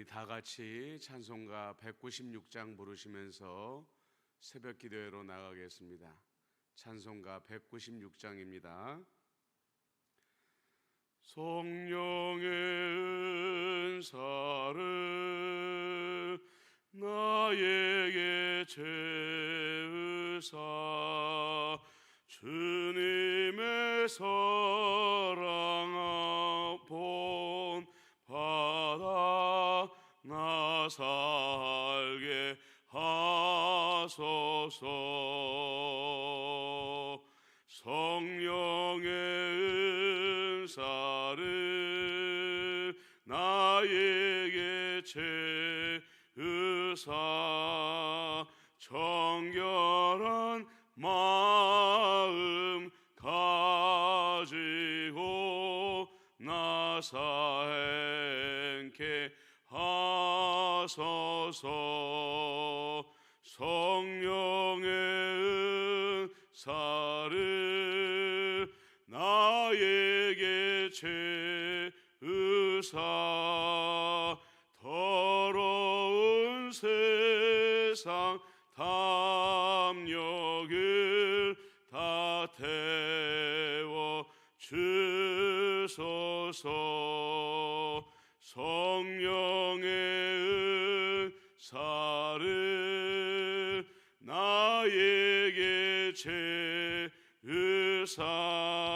우리 다 같이 찬송가 196장 부르시면서 새벽 기도회로 나가겠습니다. 찬송가 196장입니다. 성령의 은사를 나에게 채우사 주님의 사랑 나 살게 하소서. 성령의 은사를 나에게 채으사. 정결한 마음 하소서. 성령의 은사를 나에게 채으사 더러운 세상 담력을 다 태워 주소서. 성령의 은사를 나에게 채으사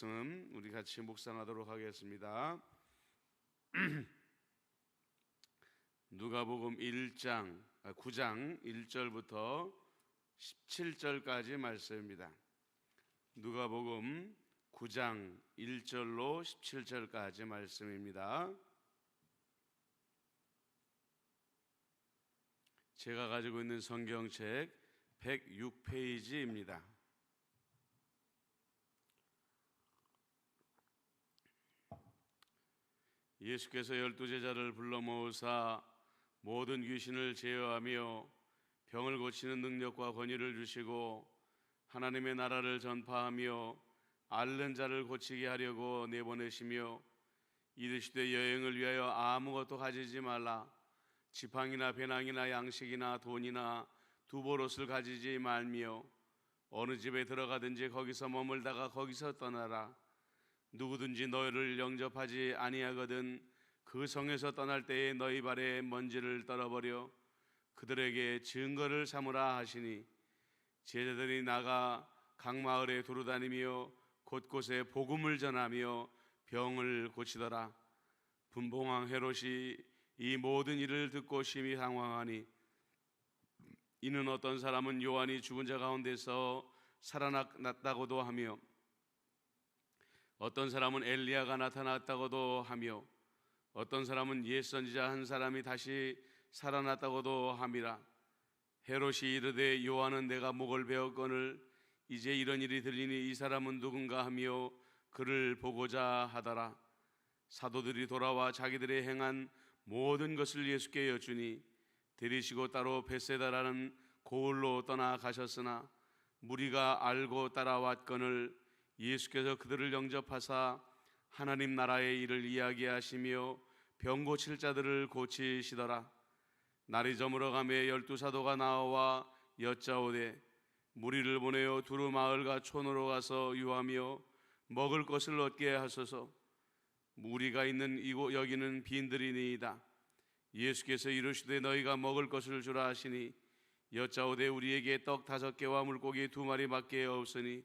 말씀 우리 같이 묵상하도록 하겠습니다. 누가복음 1장 9장 1절부터 17절까지 말씀입니다. 누가복음 9장 1절로 17절까지 말씀입니다. 제가 가지고 있는 성경책 106페이지입니다. 예수께서 열두 제자를 불러 모으사 모든 귀신을 제어하며 병을 고치는 능력과 권위를 주시고 하나님의 나라를 전파하며 앓는 자를 고치게 하려고 내보내시며 이르시되 여행을 위하여 아무것도 가지지 말라. 지팡이나 배낭이나 양식이나 돈이나 두 보롯을 가지지 말며 어느 집에 들어가든지 거기서 머물다가 거기서 떠나라 누구든지 너희를 영접하지 아니하거든 그 성에서 떠날 때에 너희 발에 먼지를 떨어버려 그들에게 증거를 삼으라 하시니 제자들이 나가 각 마을에 두루다니며 곳곳에 복음을 전하며 병을 고치더라. 분봉왕 헤롯이 이 모든 일을 듣고 심히 당황하니 이는 어떤 사람은 요한이 죽은 자 가운데서 살아났다고도 하며 어떤 사람은 엘리야가 나타났다고도 하며 어떤 사람은 옛 선지자 한 사람이 다시 살아났다고도 함이라. 헤롯이 이르되 요한은 내가 목을 베었거늘 이제 이런 일이 들리니 이 사람은 누군가 하며 그를 보고자 하더라. 사도들이 돌아와 자기들의 행한 모든 것을 예수께 여쭈니 데리시고 따로 베세다라는 고을로 떠나 가셨으나 무리가 알고 따라왔거늘 예수께서 그들을 영접하사 하나님 나라의 일을 이야기하시며 병 고칠 자들을 고치시더라. 날이 저물어 가매 열두 사도가 나와 여짜오되 무리를 보내어 두루 마을과 촌으로 가서 유하며 먹을 것을 얻게 하소서. 무리가 있는 이곳 여기는 빈들이니이다. 예수께서 이르시되 너희가 먹을 것을 주라 하시니 여짜오되 우리에게 떡 다섯 개와 물고기 두 마리밖에 없으니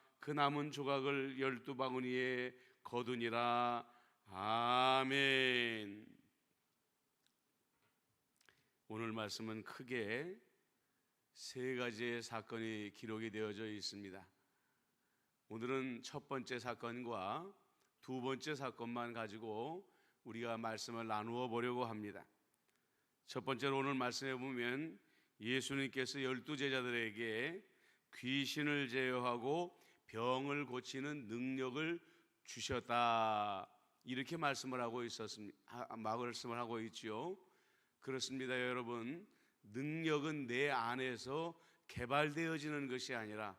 그 남은 조각을 열두 바구니에 거두니라 아멘 오늘 말씀은 크게 세 가지의 사건이 기록이 되어져 있습니다. 오늘은 첫 번째 사건과 두 번째 사건만 가지고 우리가 말씀을 나누어 보려고 합니다. 첫 번째로 오늘 말씀해 보면 예수님께서 열두 제자들에게 귀신을 제어하고 병을 고치는 능력을 주셨다. 이렇게 말씀을 하고 있었습니다. 말씀을 하고 있지요. 그렇습니다, 여러분. 능력은 내 안에서 개발되어지는 것이 아니라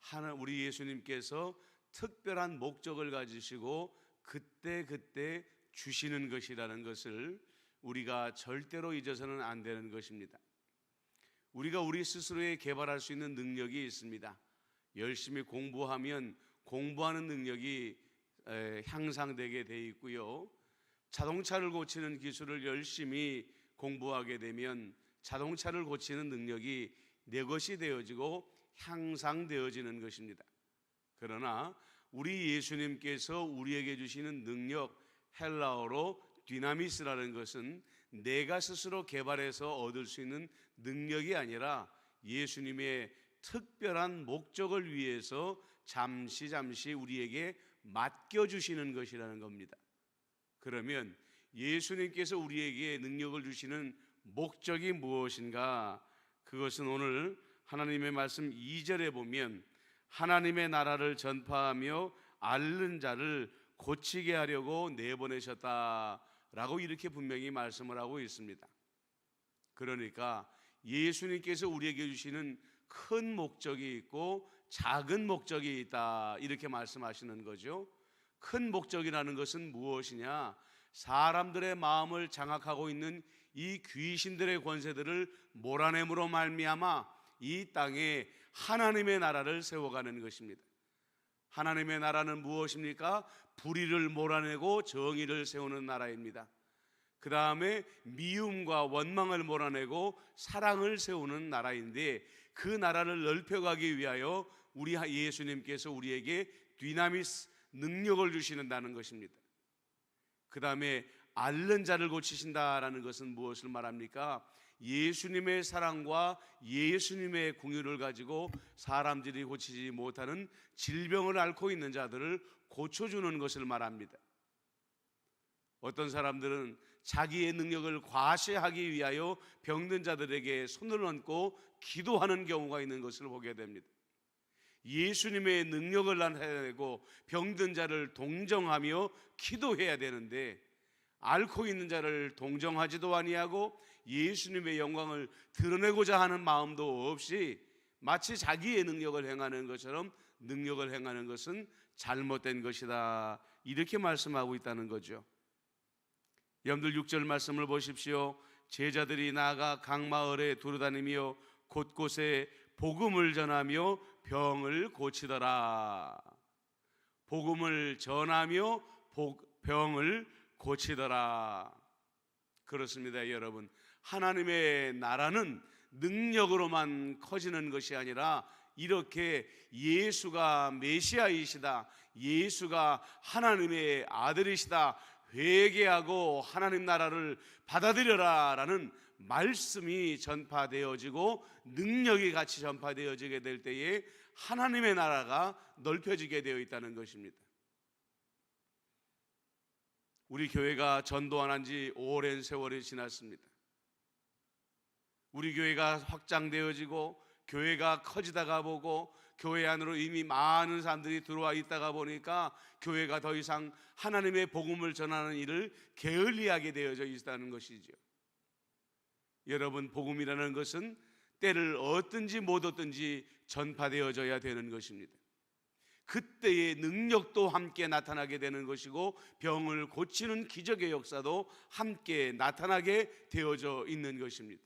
하나 우리 예수님께서 특별한 목적을 가지시고 그때 그때 주시는 것이라는 것을 우리가 절대로 잊어서는 안 되는 것입니다. 우리가 우리 스스로에 개발할 수 있는 능력이 있습니다. 열심히 공부하면 공부하는 능력이 향상되게 돼 있고요. 자동차를 고치는 기술을 열심히 공부하게 되면 자동차를 고치는 능력이 내 것이 되어지고 향상되어지는 것입니다. 그러나 우리 예수님께서 우리에게 주시는 능력 헬라어로 디나미스라는 것은 내가 스스로 개발해서 얻을 수 있는 능력이 아니라 예수님의 특별한 목적을 위해서 잠시 잠시 우리에게 맡겨 주시는 것이라는 겁니다. 그러면 예수님께서 우리에게 능력을 주시는 목적이 무엇인가? 그것은 오늘 하나님의 말씀 2절에 보면 하나님의 나라를 전파하며 앓는 자를 고치게 하려고 내보내셨다라고 이렇게 분명히 말씀을 하고 있습니다. 그러니까 예수님께서 우리에게 주시는 큰 목적이 있고 작은 목적이 있다 이렇게 말씀하시는 거죠. 큰 목적이라는 것은 무엇이냐? 사람들의 마음을 장악하고 있는 이 귀신들의 권세들을 몰아냄으로 말미암아 이 땅에 하나님의 나라를 세워가는 것입니다. 하나님의 나라는 무엇입니까? 불의를 몰아내고 정의를 세우는 나라입니다. 그 다음에 미움과 원망을 몰아내고 사랑을 세우는 나라인데 그 나라를 넓혀가기 위하여 우리 예수님께서 우리에게 디나미스 능력을 주시는다는 것입니다. 그 다음에 앓는 자를 고치신다라는 것은 무엇을 말합니까? 예수님의 사랑과 예수님의 궁유를 가지고 사람들이 고치지 못하는 질병을 앓고 있는 자들을 고쳐주는 것을 말합니다. 어떤 사람들은 자기의 능력을 과시하기 위하여 병든 자들에게 손을 얹고 기도하는 경우가 있는 것을 보게 됩니다. 예수님의 능력을 나타내고 병든 자를 동정하며 기도해야 되는데 앓고 있는 자를 동정하지도 아니하고 예수님의 영광을 드러내고자 하는 마음도 없이 마치 자기의 능력을 행하는 것처럼 능력을 행하는 것은 잘못된 것이다. 이렇게 말씀하고 있다는 거죠. 여러분들 6절 말씀을 보십시오. 제자들이 나아가 각 마을에 두루다니며 곳곳에 복음을 전하며 병을 고치더라. 복음을 전하며 병을 고치더라. 그렇습니다, 여러분. 하나님의 나라는 능력으로만 커지는 것이 아니라 이렇게 예수가 메시아이시다. 예수가 하나님의 아들이시다. 회개하고 하나님 나라를 받아들여라라는 말씀이 전파되어지고 능력이 같이 전파되어지게 될 때에 하나님의 나라가 넓혀지게 되어 있다는 것입니다. 우리 교회가 전도 안 한지 오랜 세월이 지났습니다. 우리 교회가 확장되어지고 교회가 커지다가 보고 교회 안으로 이미 많은 사람들이 들어와 있다가 보니까 교회가 더 이상 하나님의 복음을 전하는 일을 게을리하게 되어져 있다는 것이죠. 여러분 복음이라는 것은 때를 얻든지 못 얻든지 전파되어져야 되는 것입니다. 그때의 능력도 함께 나타나게 되는 것이고 병을 고치는 기적의 역사도 함께 나타나게 되어져 있는 것입니다.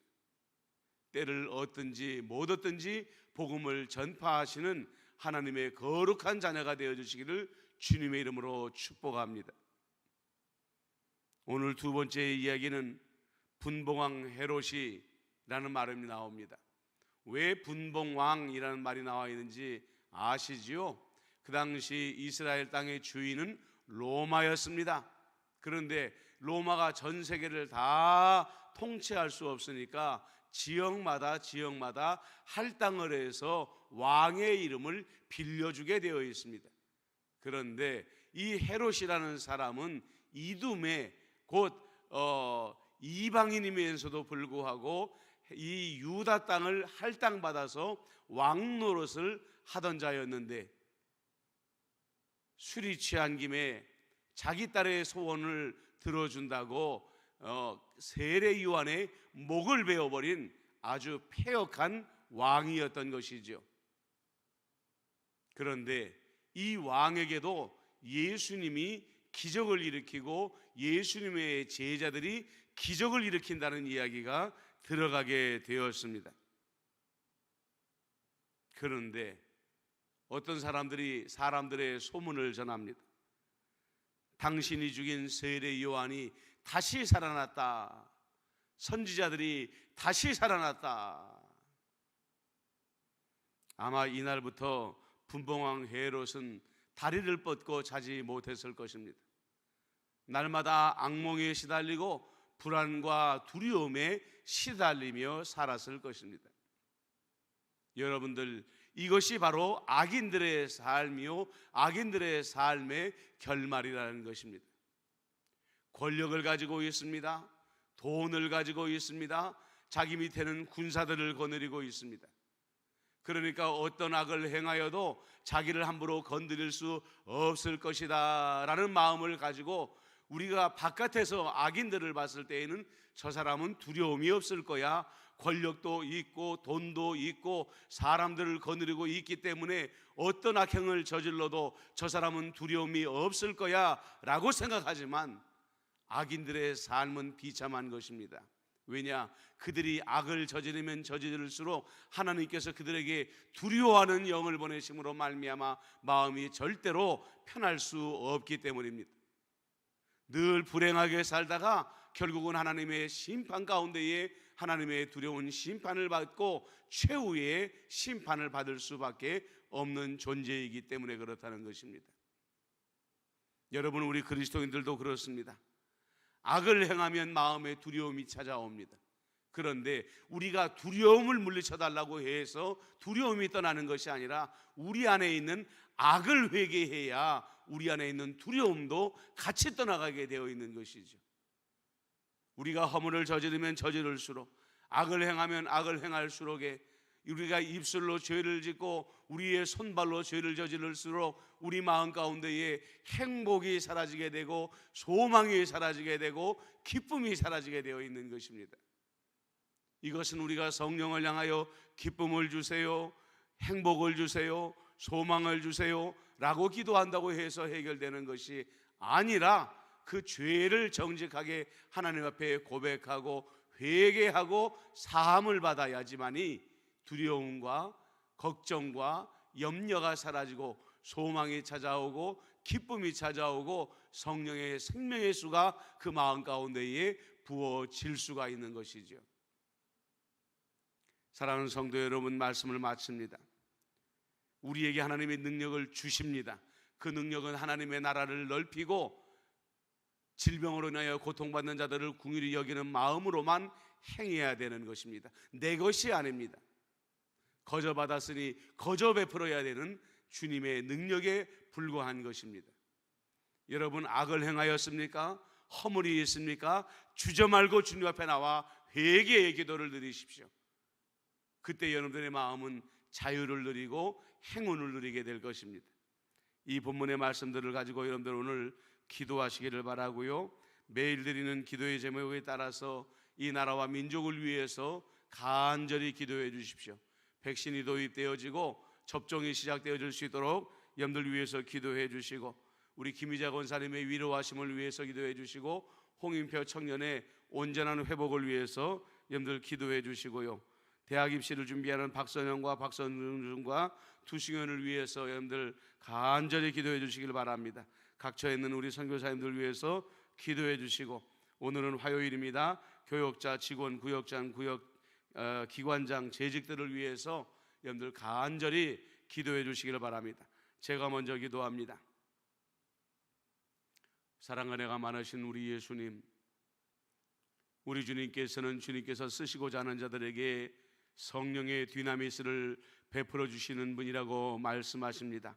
때를 얻든지 못 얻든지 복음을 전파하시는 하나님의 거룩한 자녀가 되어 주시기를 주님의 이름으로 축복합니다. 오늘 두 번째 이야기는 분봉왕 헤롯이라는 말이 나옵니다. 왜 분봉왕이라는 말이 나와 있는지 아시지요? 그 당시 이스라엘 땅의 주인은 로마였습니다. 그런데 로마가 전 세계를 다 통치할 수 없으니까 지역마다 지역마다 할당을 해서 왕의 이름을 빌려주게 되어 있습니다. 그런데 이 헤롯이라는 사람은 이둠의 곧 어, 이방인이면서도 불구하고 이 유다 땅을 할당 받아서 왕 노릇을 하던 자였는데 술이 취한 김에 자기 딸의 소원을 들어준다고 어, 세례 요한의 목을 베어버린 아주 폐역한 왕이었던 것이죠. 그런데 이 왕에게도 예수님이 기적을 일으키고 예수님의 제자들이 기적을 일으킨다는 이야기가 들어가게 되었습니다. 그런데 어떤 사람들이 사람들의 소문을 전합니다. 당신이 죽인 세례 요한이 다시 살아났다. 선지자들이 다시 살아났다. 아마 이날부터 분봉왕 헤롯은 다리를 뻗고 자지 못했을 것입니다. 날마다 악몽에 시달리고 불안과 두려움에 시달리며 살았을 것입니다. 여러분들 이것이 바로 악인들의 삶이요 악인들의 삶의 결말이라는 것입니다. 권력을 가지고 있습니다. 돈을 가지고 있습니다. 자기 밑에는 군사들을 거느리고 있습니다. 그러니까 어떤 악을 행하여도 자기를 함부로 건드릴 수 없을 것이다 라는 마음을 가지고 우리가 바깥에서 악인들을 봤을 때에는 저 사람은 두려움이 없을 거야. 권력도 있고 돈도 있고 사람들을 거느리고 있기 때문에 어떤 악행을 저질러도 저 사람은 두려움이 없을 거야 라고 생각하지만 악인들의 삶은 비참한 것입니다. 왜냐? 그들이 악을 저지르면 저지를수록 하나님께서 그들에게 두려워하는 영을 보내심으로 말미암아 마음이 절대로 편할 수 없기 때문입니다. 늘 불행하게 살다가 결국은 하나님의 심판 가운데에 하나님의 두려운 심판을 받고 최후의 심판을 받을 수밖에 없는 존재이기 때문에 그렇다는 것입니다. 여러분 우리 그리스도인들도 그렇습니다. 악을 행하면 마음에 두려움이 찾아옵니다. 그런데 우리가 두려움을 물리쳐 달라고 해서 두려움이 떠나는 것이 아니라 우리 안에 있는 악을 회개해야 우리 안에 있는 두려움도 같이 떠나가게 되어 있는 것이죠. 우리가 허물을 저지르면 저지를수록 악을 행하면 악을 행할수록에 우리가 입술로 죄를 짓고 우리의 손발로 죄를 저지를수록 우리 마음 가운데에 행복이 사라지게 되고 소망이 사라지게 되고 기쁨이 사라지게 되어 있는 것입니다. 이것은 우리가 성령을 향하여 기쁨을 주세요, 행복을 주세요, 소망을 주세요 라고 기도한다고 해서 해결되는 것이 아니라 그 죄를 정직하게 하나님 앞에 고백하고 회개하고 사함을 받아야지만이 두려움과 걱정과 염려가 사라지고 소망이 찾아오고 기쁨이 찾아오고 성령의 생명의 수가 그 마음 가운데에 부어질 수가 있는 것이죠. 사랑하는 성도 여러분 말씀을 마칩니다. 우리에게 하나님의 능력을 주십니다. 그 능력은 하나님의 나라를 넓히고 질병으로 인하여 고통받는 자들을 궁일히 여기는 마음으로만 행해야 되는 것입니다. 내 것이 아닙니다. 거저 받았으니 거저 베풀어야 되는 주님의 능력에 불과한 것입니다. 여러분 악을 행하였습니까? 허물이 있습니까? 주저 말고 주님 앞에 나와 회개의 기도를 드리십시오. 그때 여러분들의 마음은 자유를 누리고 행운을 누리게 될 것입니다. 이 본문의 말씀들을 가지고 여러분들 오늘 기도하시기를 바라고요. 매일 드리는 기도의 제목에 따라서 이 나라와 민족을 위해서 간절히 기도해 주십시오. 백신이 도입되어지고 접종이 시작되어질 수 있도록 염들 위해서 기도해 주시고 우리 김희자 권사님의 위로하심을 위해서 기도해 주시고 홍인표 청년의 온전한 회복을 위해서 염들 기도해 주시고요. 대학 입시를 준비하는 박선영과 박선중과 두승현을 위해서 여러분들 간절히 기도해 주시길 바랍니다. 각처에 있는 우리 선교사님들 위해서 기도해 주시고 오늘은 화요일입니다. 교역자, 직원, 구역장, 구역 어, 기관장 재직들을 위해서 여러분들 간절히 기도해 주시기를 바랍니다. 제가 먼저 기도합니다. 사랑 은혜가 많으신 우리 예수님, 우리 주님께서는 주님께서 쓰시고자 하는 자들에게 성령의 뒤나미스를 베풀어 주시는 분이라고 말씀하십니다.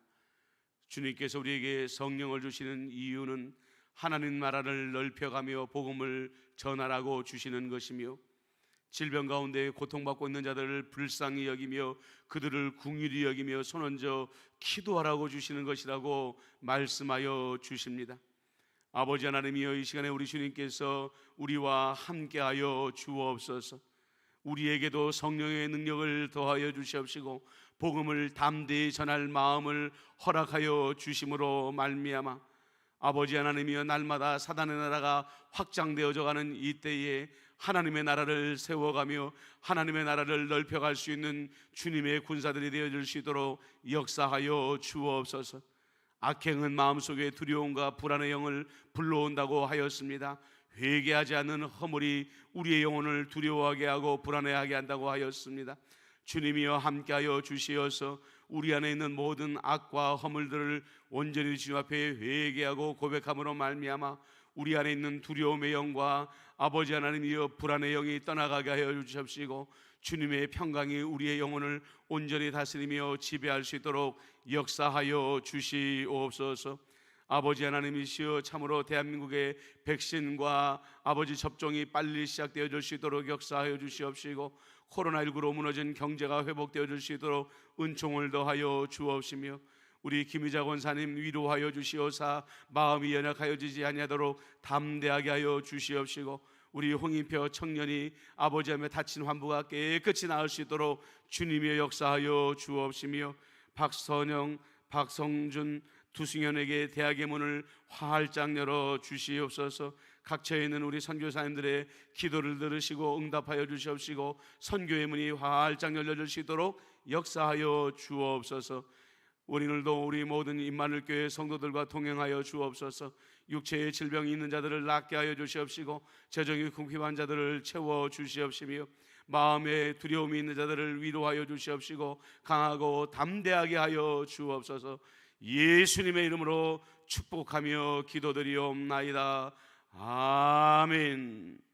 주님께서 우리에게 성령을 주시는 이유는 하나님 나라를 넓혀가며 복음을 전하라고 주시는 것이며 질병 가운데 고통받고 있는 자들을 불쌍히 여기며 그들을 궁휼히 여기며 손 얹어 기도하라고 주시는 것이라고 말씀하여 주십니다. 아버지 하나님이여 이 시간에 우리 주님께서 우리와 함께하여 주옵소서. 우리에게도 성령의 능력을 더하여 주시옵시고 복음을 담대히 전할 마음을 허락하여 주심으로 말미암아 아버지 하나님이여 날마다 사단의 나라가 확장되어져 가는 이 때에 하나님의 나라를 세워가며 하나님의 나라를 넓혀갈 수 있는 주님의 군사들이 있도록 역사하여 주옵소서. 악행은 마음속에 두려움과 불안의 영을 불러온다고 하였습니다. 회개하지 않는 허물이 우리의 영혼을 두려워하게 하고 불안해하게 한다고 하였습니다. 주님이여 함께하여 주시어서 우리 안에 있는 모든 악과 허물들을 온전히 주님 앞에 회개하고 고백함으로 말미암아 우리 안에 있는 두려움의 영과 아버지 하나님이여 불안의 영이 떠나가게 하여 주시옵시고 주님의 평강이 우리의 영혼을 온전히 다스리며 지배할 수 있도록 역사하여 주시옵소서. 아버지 하나님이시여 참으로 대한민국의 백신과 아버지 접종이 빨리 시작되어질 수 있도록 역사하여 주시옵시고 코로나19로 무너진 경제가 회복되어질 수 있도록 은총을 더하여 주옵시며 우리 김희자 권사님 위로하여 주시오사 마음이 연약하여 지지 아니하도록 담대하게 하여 주시옵시고 우리 홍인표 청년이 아버지 하며 다친 환부가 깨끗이 나을 수 있도록 주님의 역사하여 주옵시며 박선영, 박성준 두승현에게 대학의 문을 활짝 열어 주시옵소서. 각처에 있는 우리 선교사님들의 기도를 들으시고 응답하여 주시옵시고 선교의 문이 활짝 열려 수 있도록 역사하여 주옵소서. 우리들도 우리 모든 임마늘 교회 성도들과 동행하여 주옵소서. 육체의 질병이 있는 자들을 낫게 하여 주시옵시고 재정이 궁핍한 자들을 채워 주시옵시며 마음에 두려움이 있는 자들을 위로하여 주시옵시고 강하고 담대하게 하여 주옵소서. 예수님의 이름으로 축복하며 기도드리옵나이다. 아멘.